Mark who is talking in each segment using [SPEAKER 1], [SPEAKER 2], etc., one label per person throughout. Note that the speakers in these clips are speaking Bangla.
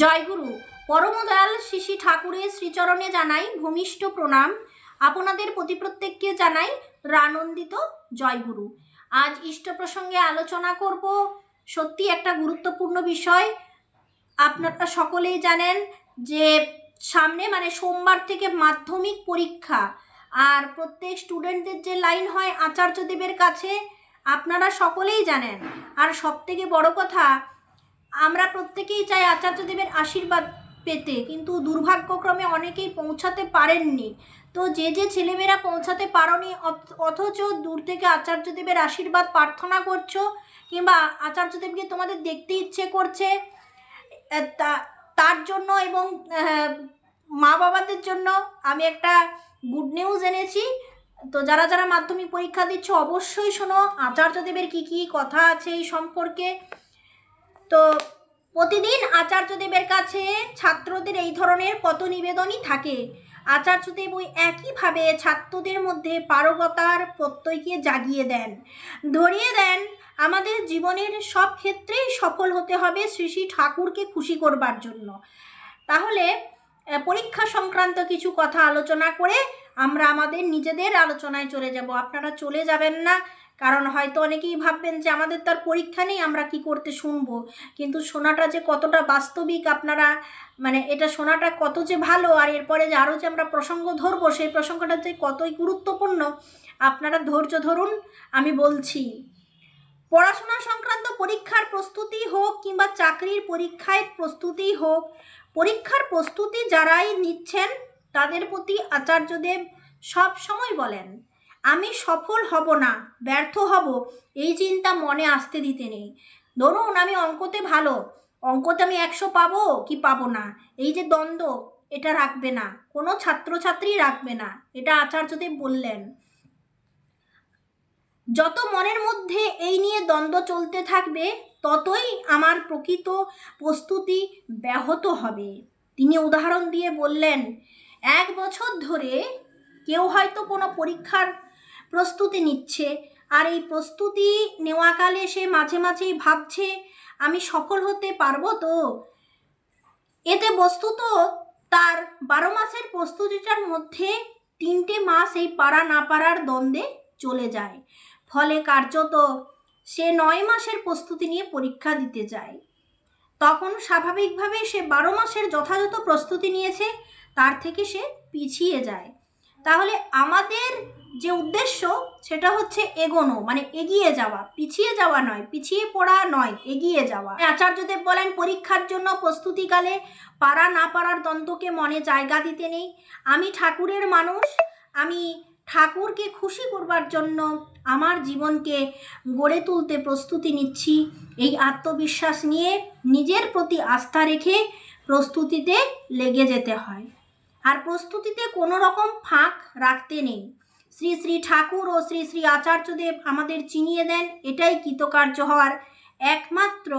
[SPEAKER 1] জয়গুরু, পরমদয়াল শিশি ঠাকুরের শ্রীচরণে জানাই ভূমিষ্ঠ প্রণাম। আপনাদের প্রতি প্রত্যেককে জানাই রানন্দিত জয়গুরু। আজ ইষ্ট প্রসঙ্গে আলোচনা করব সত্যি একটা গুরুত্বপূর্ণ বিষয়। আপনারা সকলেই জানেন যে সামনে মানে সোমবার থেকে মাধ্যমিক পরীক্ষা আর প্রত্যেক স্টুডেন্টদের যে লাইন হয় আচার্যদেবের কাছে, আপনারা সকলেই জানেন। আর সবথেকে বড় কথা আমরা প্রত্যেকেই চাই আচার্যদেবের আশীর্বাদ পেতে, কিন্তু দুর্ভাগ্যক্রমে অনেকেই পৌঁছাতে পারেননি। তো যে যে ছেলেমেয়েরা পৌঁছাতে পারোনি, অথ- অথচ দূর থেকে আচার্যদেবের আশীর্বাদ প্রার্থনা করছ, কিংবা আচার্যদেবকে তোমাদের দেখতে ইচ্ছে করছে তার জন্য এবং মা বাবাদের জন্য, আমি একটা গুড নিউজ এনেছি। তো যারা যারা মাধ্যমিক পরীক্ষা দিচ্ছ, অবশ্যই শোনো আচার্যদেবের কি কি কথা আছে এই সম্পর্কে। তো প্রতিদিন আচার্যদেবের কাছে ছাত্রদের এই ধরনের কত নিবেদনই থাকে। আচার্যদেব ওই একইভাবে ছাত্রদের মধ্যে পারগতার প্রত্যয়কে জাগিয়ে দেন। ধরিয়ে দেন, আমাদের জীবনের সব ক্ষেত্রেই সফল হতে হবে শ্রী শ্রী ঠাকুরকে খুশি করবার জন্য। তাহলে পরীক্ষা সংক্রান্ত কিছু কথা আলোচনা করে আমরা আমাদের নিজেদের আলোচনায় চলে যাব। আপনারা চলে যাবেন না কারণ হয়তো অনেকেই ভাববেন যে আমাদের তার পরীক্ষা নেই, আমরা কি করতে শুনব? কিন্তু শোনাটা যে কতটা বাস্তবিক আপনারা মানে এটা শোনাটা কত যে ভালো আর এরপরে যে আরও যে আমরা প্রসঙ্গ ধরবো, সেই প্রসঙ্গটা যে কতই গুরুত্বপূর্ণ, আপনারা ধৈর্য ধরুন, আমি বলছি। পড়াশোনা সংক্রান্ত পরীক্ষার প্রস্তুতি হোক কিংবা চাকরির পরীক্ষায় প্রস্তুতি হোক, পরীক্ষার প্রস্তুতি যারাই নিচ্ছেন, তাদের প্রতি আচার্যদেব সব সময় বলেন আমি সফল হব না, ব্যর্থ হব, এই চিন্তা মনে আসতে দিতে নেই। ধরুন আমি অঙ্কতে ভালো, অঙ্কতে আমি একশো পাবো কি পাবো না? এই যে দ্বন্দ্ব, এটা রাখবে না, কোনো ছাত্রছাত্রী রাখবে না, এটা আচার্যদেব বললেন। যত মনের মধ্যে এই নিয়ে দ্বন্দ্ব চলতে থাকবে, ততই আমার প্রকৃত প্রস্তুতি ব্যাহত হবে। তিনি উদাহরণ দিয়ে বললেন, এক বছর ধরে কেউ হয়তো কোনো পরীক্ষার প্রস্তুতি নিচ্ছে। আর এই প্রস্তুতি নেওয়াকালে সে মাঝে মাঝেই ভাবছে, আমি সফল হতে পারব তো? এতে বস্তুত তার বারো মাসের প্রস্তুতিটার মধ্যে তিনটে মাস এই পারা না পারার দ্বন্দ্বে চলে যায়। ফলে কার্যত সে নয় মাসের প্রস্তুতি নিয়ে পরীক্ষা দিতে যায়। তখন স্বাভাবিকভাবে সে বারো মাসের যথাযথ প্রস্তুতি নিয়েছে, তার থেকে সে পিছিয়ে যায়। তাহলে আমাদের যে উদ্দেশ্য সেটা হচ্ছে এগোনো মানে এগিয়ে যাওয়া, পিছিয়ে যাওয়া নয়, পিছিয়ে পড়া নয়, এগিয়ে যাওয়া। আচার্যদেব বলেন, পরীক্ষার জন্য প্রস্তুতিকালে পারা না পারার দ্বন্দ্বকে মনে জায়গা দিতে নেই। আমি ঠাকুরের মানুষ, আমি ঠাকুরকে খুশি করবার জন্য আমার জীবনকে গড়ে তুলতে প্রস্তুতি নিচ্ছি। এই আত্মবিশ্বাস নিয়ে নিজের প্রতি আস্থা রেখে প্রস্তুতিতে লেগে যেতে হয়। আর প্রস্তুতিতে কোনো রকম ফাঁক রাখতে নেই। শ্রী শ্রী ঠাকুর ও শ্রী শ্রী আচার্যদেব আমাদের চিনিয়ে দেন, এটাই কৃতকার্য হওয়ার একমাত্র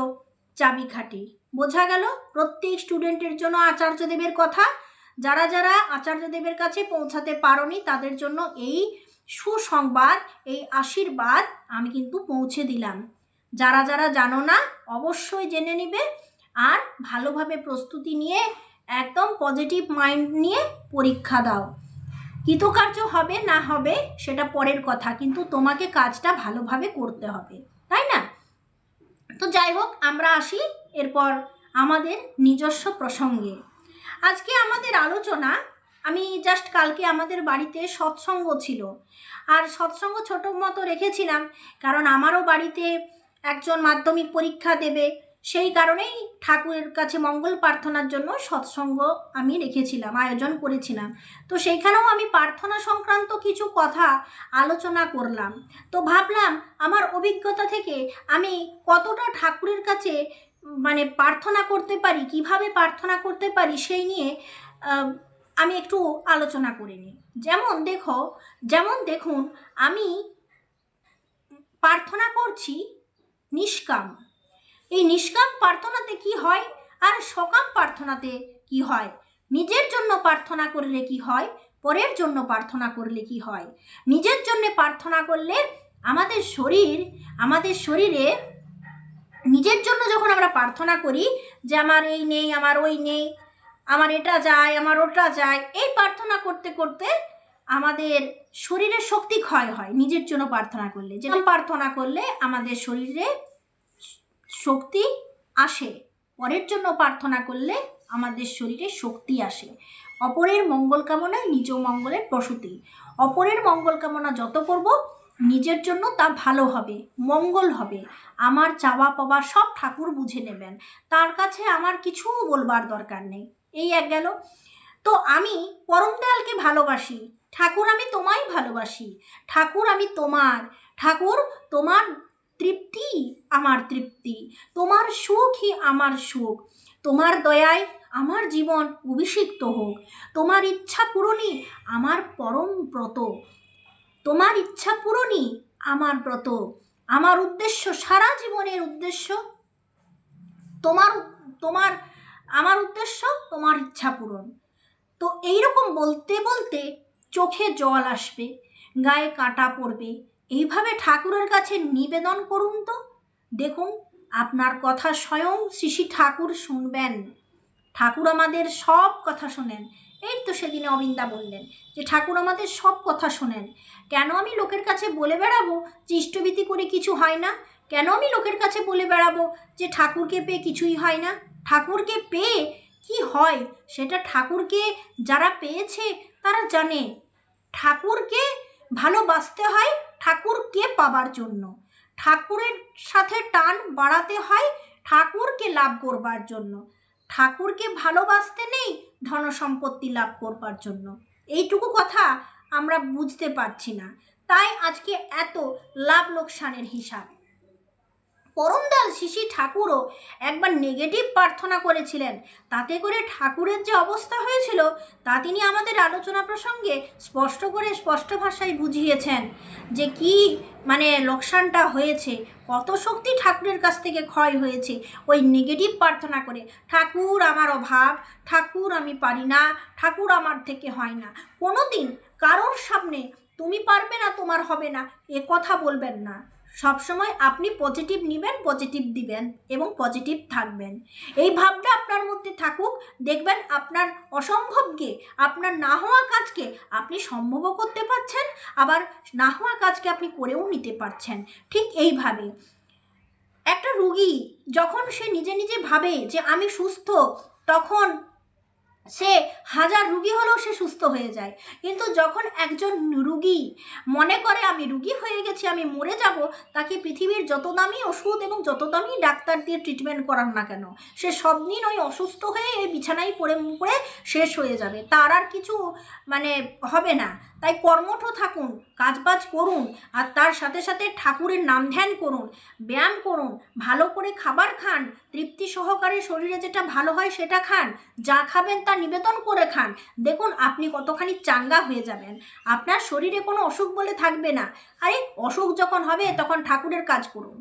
[SPEAKER 1] চাবিকাঠি। বোঝা গেল প্রত্যেক স্টুডেন্টের জন্য আচার্যদেবের কথা? যারা যারা আচার্যদেবের কাছে পৌঁছাতে পারোনি, তাদের জন্য এই সুসংবাদ, এই আশীর্বাদ আমি কিন্তু পৌঁছে দিলাম। যারা যারা জানো না, অবশ্যই জেনে নিবে আর ভালোভাবে প্রস্তুতি নিয়ে, একদম পজিটিভ মাইন্ড নিয়ে পরীক্ষা দাও। কৃতকার্য হবে না হবে সেটা পরের কথা, কিন্তু তোমাকে কাজটা ভালোভাবে করতে হবে, তাই না? তো যাই হোক, আমরা আসি এরপর আমাদের নিজস্ব প্রসঙ্গে। আজকে আমাদের আলোচনা, আমি জাস্ট কালকে আমাদের বাড়িতে সৎসঙ্গ ছিল, আর সৎসঙ্গ ছোট মতো রেখেছিলাম, কারণ আমারও বাড়িতে একজন মাধ্যমিক পরীক্ষা দেবে সেই কারণেই ঠাকুরের কাছে মঙ্গল প্রার্থনার জন্য সৎসঙ্গ আমি রেখেছিলাম, আয়োজন করেছিলাম। তো সেইখানেও আমি প্রার্থনা সংক্রান্ত কিছু কথা আলোচনা করলাম। তো ভাবলাম, আমার অভিজ্ঞতা থেকে আমি কতটা ঠাকুরের কাছে মানে প্রার্থনা করতে পারি, কীভাবে প্রার্থনা করতে পারি সেই নিয়ে আমি একটু আলোচনা করে নিই। যেমন দেখো, যেমন দেখুন, আমি প্রার্থনা করছি নিষ্কাম। এই নিষ্কাম প্রার্থনাতে কি হয়? আর সকাম প্রার্থনাতে কি হয়? নিজের জন্য প্রার্থনা করলে কি হয়? পরের জন্য প্রার্থনা করলে কি হয়? নিজের জন্য প্রার্থনা করলে আমাদের শরীর, আমাদের শরীরে নিজের জন্য যখন আমরা প্রার্থনা করি যে আমার এই নেই, আমার ওই নেই, আমার এটা যায়, আমার ওটা যায়, এই প্রার্থনা করতে করতে আমাদের শরীরের শক্তি ক্ষয় হয় নিজের জন্য প্রার্থনা করলে। যেরকম প্রার্থনা করলে আমাদের শরীরে শক্তি আসে। পরের জন্য প্রার্থনা করলে আমাদের শরীরে শক্তি আসে। অপরের মঙ্গল কামনায় নিজ মঙ্গলের প্রসূতি। অপরের মঙ্গল কামনা যত করব, নিজের জন্য তা ভালো হবে, মঙ্গল হবে। আমার চাওয়া পাওয়া সব ঠাকুর বুঝে নেবেন। তার কাছে আমার কিছু বলবার দরকার নেই। এই এক গেল। তো আমি পরম দয়ালকে ভালোবাসি। ঠাকুর আমি তোমায় ভালোবাসি। ঠাকুর আমি তোমার। ঠাকুর তোমার তৃপ্তি আমার তৃপ্তি, তোমার সুখই আমার সুখ, তোমার দয়ায় আমার জীবন অভিষিক্ত হোক, তোমার ইচ্ছা পূরণই আমার পরম ব্রত, তোমার ইচ্ছা পূরণই আমার ব্রত, আমার উদ্দেশ্য সারা জীবনের উদ্দেশ্য, তোমার তোমার, আমার উদ্দেশ্য তোমার ইচ্ছা পূরণ। তো এইরকম বলতে বলতে চোখে জল আসবে, গায়ে কাঁটা পড়বে এইভাবে ঠাকুরের কাছে নিবেদন করুন তো। দেখুন, আপনার কথা স্বয়ং শ্রী ঠাকুর শুনবেন। ঠাকুর আমাদের সব কথা শোনেন। এই তো সেদিনে অবিন্দা বললেন যে, ঠাকুর আমাদের সব কথা শোনেন। কেন আমি লোকের কাছে বলে বেড়াবো যে, ইষ্টভীতি করে কিছু হয় না? কেন আমি লোকের কাছে বলে বেড়াবো যে, ঠাকুরকে পেয়ে কিছুই হয় না? ঠাকুরকে পেয়ে কি হয়? সেটা ঠাকুরকে যারা পেয়েছে তারা জানে। ঠাকুরকে ভালোবাসতে হয় ঠাকুরকে পাবার জন্য। ঠাকুরের সাথে টান বাড়াতে হয়, ঠাকুরকে লাভ করবার জন্য। ঠাকুরকে ভালোবাসতে নেই ধন সম্পত্তি লাভ করবার জন্য। এইটুকু কথা আমরা বুঝতে পারছি না। তাই আজকে এত লাভ লোকসানের হিসাব। পরমদাল শিশি ঠাকুরও একবার নেগেটিভ প্রার্থনা করেছিলেন। তাতে করে ঠাকুরের যে অবস্থা হয়েছিল, তা তিনি আমাদের আলোচনা প্রসঙ্গে স্পষ্ট করে স্পষ্ট ভাষায় বুঝিয়েছেন যে কি মানে লোকসানটা হয়েছে, কত শক্তি ঠাকুরের কাছ থেকে ক্ষয় হয়েছে ওই নেগেটিভ প্রার্থনা করে। ঠাকুর আমার অভাব, ঠাকুর আমি পারি না, ঠাকুর আমার থেকে হয় না। কোনো দিন কারোর সামনে তুমি পারবে না, তোমার হবে না, এ কথা বলবেন না। সবসময় আপনি পজিটিভ নেবেন পজিটিভ দিবেন এবং পজিটিভ থাকবেন। এই ভাবটা আপনার মধ্যে থাকুক, দেখবেন আপনার অসম্ভবকে, আপনার না হওয়া কাজকে আপনি সম্ভবও করতে পারছেন, আবার না হওয়া কাজকে আপনি করেও নিতে পারছেন। ঠিক এইভাবে। একটা রুগী যখন সে নিজে নিজে ভাবে যে আমি সুস্থ, তখন সে হাজার রুগী হলেও সে সুস্থ হয়ে যায়। কিন্তু যখন একজন রুগী মনে করে, আমি রুগী হয়ে গেছি, আমি মরে যাব তাকে পৃথিবীর যত দামি ওষুধ এবং যত দামি ডাক্তার দিয়ে ট্রিটমেন্ট করান না কেন, সে সব দিন ওই অসুস্থ হয়ে এই বিছানায় পড়ে পড়ে শেষ হয়ে যাবে। তার আর কিছু মানে হবে না। তাই কর্মঠ থাকুন, কাজবাজ করুন, আর তার সাথে সাথে ঠাকুরের নাম ধ্যান করুন, ব্যায়াম করুন, ভালো করে খাবার খান, তৃপ্তি সহকারে শরীরে যেটা ভালো হয় সেটা খান, যা খাবেন তা নিবেদন করে খান। দেখুন, আপনি কতখানি চাঙ্গা হয়ে যাবেন। আপনার শরীরে কোনো অসুখ বলে থাকবে না। আরে, অসুখ যখন হবে, তখন ঠাকুরের কাজ করুন।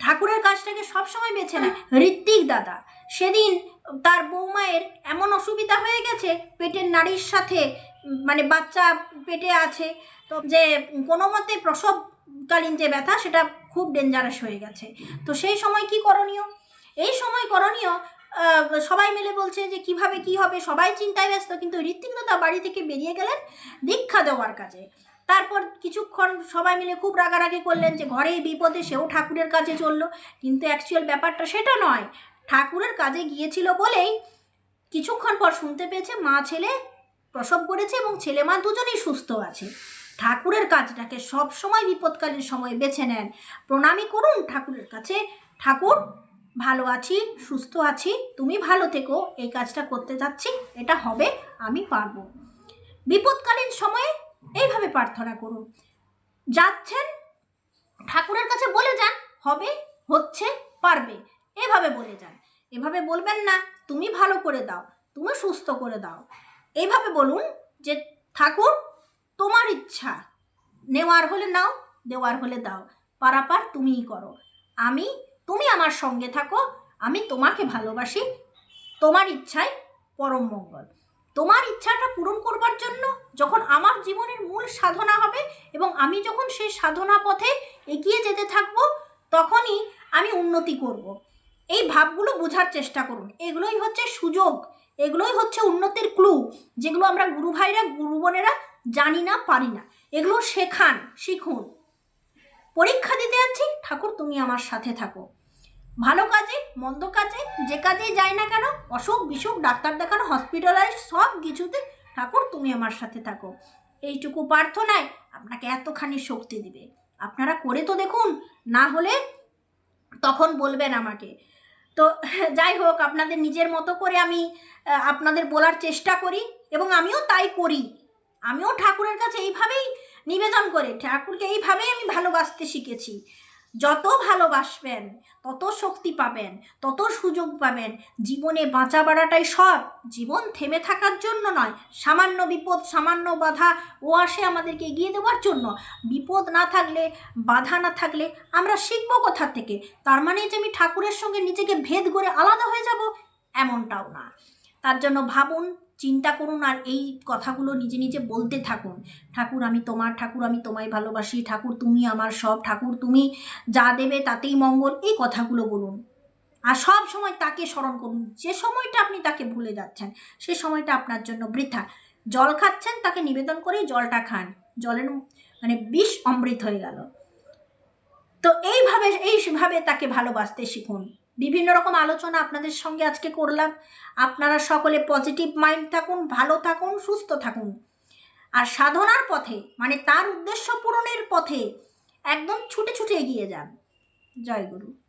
[SPEAKER 1] ঠাকুরের কাজটাকে সবসময় বেছে নেয় ঋত্বিক দাদা, সেদিন তার বৌমায়ের এমন অসুবিধা হয়ে গেছে, পেটের নাড়ির সাথে মানে বাচ্চা পেটে আছে, তো যে কোনো মতে প্রসবকালীন যে ব্যথা, সেটা খুব ডেঞ্জারাস হয়ে গেছে। তো সেই সময় কি করণীয়? এই সময় করণীয় সবাই মিলে বলছে যে কীভাবে কি হবে, সবাই চিন্তায় ব্যস্ত, কিন্তু ঋত্বিক দাদা বাড়ি থেকে বেরিয়ে গেলেন দীক্ষা দেওয়ার কাজে। তারপর কিছুক্ষণ সবাই মিলে খুব রাগারাগি করলেন যে ঘরে বিপদে সেও ঠাকুরের কাছে চলল। কিন্তু অ্যাকচুয়াল ব্যাপারটা সেটা নয়, ঠাকুরের কাজে গিয়েছিল বলেই কিছুক্ষণ পর শুনতে পেয়েছে মা ছেলে প্রসব করেছে এবং ছেলে মা দুজনেই সুস্থ আছে। ঠাকুরের কাজটাকে সব সময় বিপদকালীন সময় বেছে নেন। প্রণামী করুন ঠাকুরের কাছে। ঠাকুর ভালো আছি, সুস্থ আছি, তুমি ভালো থেকো, এই কাজটা করতে যাচ্ছি, এটা হবে, আমি পারব। বিপদকালীন সময়ে এইভাবে প্রার্থনা করুন। যাচ্ছেন, ঠাকুরের কাছে বলে যান, হবে, হচ্ছে, পারবে, এভাবে বলে যান। এভাবে বলবেন না, তুমি ভালো করে দাও, তুমি সুস্থ করে দাও। এইভাবে বলুন যে, ঠাকুর, তোমার ইচ্ছা, নেওয়ার হলে নাও, দেওয়ার হলে দাও, পারাপার তুমিই করো। আমি তুমি আমার সঙ্গে থাকো, আমি তোমাকে ভালোবাসি। তোমার ইচ্ছায় পরম মঙ্গল। তোমার ইচ্ছাটা পূরণ করবার জন্য যখন আমার জীবনের মূল সাধনা হবে এবং আমি যখন সেই সাধনা পথে এগিয়ে যেতে থাকব, তখনই আমি উন্নতি করব। এই ভাবগুলো বোঝার চেষ্টা করুন। এগুলোই হচ্ছে সুযোগ। এগুলোই হচ্ছে উন্নতির ক্লু যেগুলো আমরা গুরু ভাইরা, গুরু বোনেরা জানি না, পারি না। এগুলো শেখান, শিখুন। পরীক্ষা দিতে যাচ্ছি, ঠাকুর তুমি আমার সাথে থাকো। ভালো কাজে, মন্দ কাজে, যে কাজেই যাই না কেন, অসুখ বিসুখ, ডাক্তার দেখানো হসপিটালাইজ সব কিছুতে ঠাকুর তুমি আমার সাথে থাকো। এইটুকু প্রার্থনায় আপনাকে এতখানি শক্তি দিবে। আপনারা করে তো দেখুন, না হলে তখন বলবেন আমাকে। তো যাই হোক, আপনাদের নিজের মতো করে আমি আপনাদের বলার চেষ্টা করি এবং আমিও তাই করি। আমিও ঠাকুরের কাছে এইভাবেই নিবেদন করে, ঠাকুরকে এইভাবেই আমি ভালোবাসতে শিখেছি। যত ভালোবাসবেন, তত শক্তি পাবেন, তত সুযোগ পাবেন। জীবনে বাঁচা বাড়াটাই সব। জীবন থেমে থাকার জন্য নয়, সামান্য বিপদ, সামান্য বাধা, ও আসে আমাদেরকে এগিয়ে দেওয়ার জন্য। বিপদ না থাকলে, বাধা না থাকলে আমরা শিখব কোথা থেকে? তার মানে যে আমি ঠাকুরের সঙ্গে নিজেকে ভেদ করে আলাদা হয়ে যাব, এমনটাও না। তার জন্য ভাবুন চিন্তা করুন আর এই কথাগুলো নিজে নিজে বলতে থাকুন। ঠাকুর, আমি তোমার ঠাকুর, আমি তোমায় ভালোবাসি। ঠাকুর, তুমি আমার সব। ঠাকুর, তুমি যা দেবে তাতেই মঙ্গল। এই কথাগুলো বলুন। আর সব সময় তাকে স্মরণ করুন। যে সময়টা আপনি তাকে ভুলে যাচ্ছেন, সে সময়টা আপনার জন্য বৃথা। জল খাচ্ছেন, তাকে নিবেদন করেই জলটা খান। জলের মানে বিষ অমৃত হয়ে গেল। তো এইভাবে এইভাবে তাকে ভালোবাসতে শিখুন। বিভিন্ন রকম আলোচনা আপনাদের সঙ্গে আজকে করলাম। আপনারা সকলে পজিটিভ মাইন্ড থাকুন, ভালো থাকুন, সুস্থ থাকুন। আর সাধনার পথে মানে তার উদ্দেশ্য পূরণের পথে একদম ছুটে ছুটে এগিয়ে যান। জয় গুরু।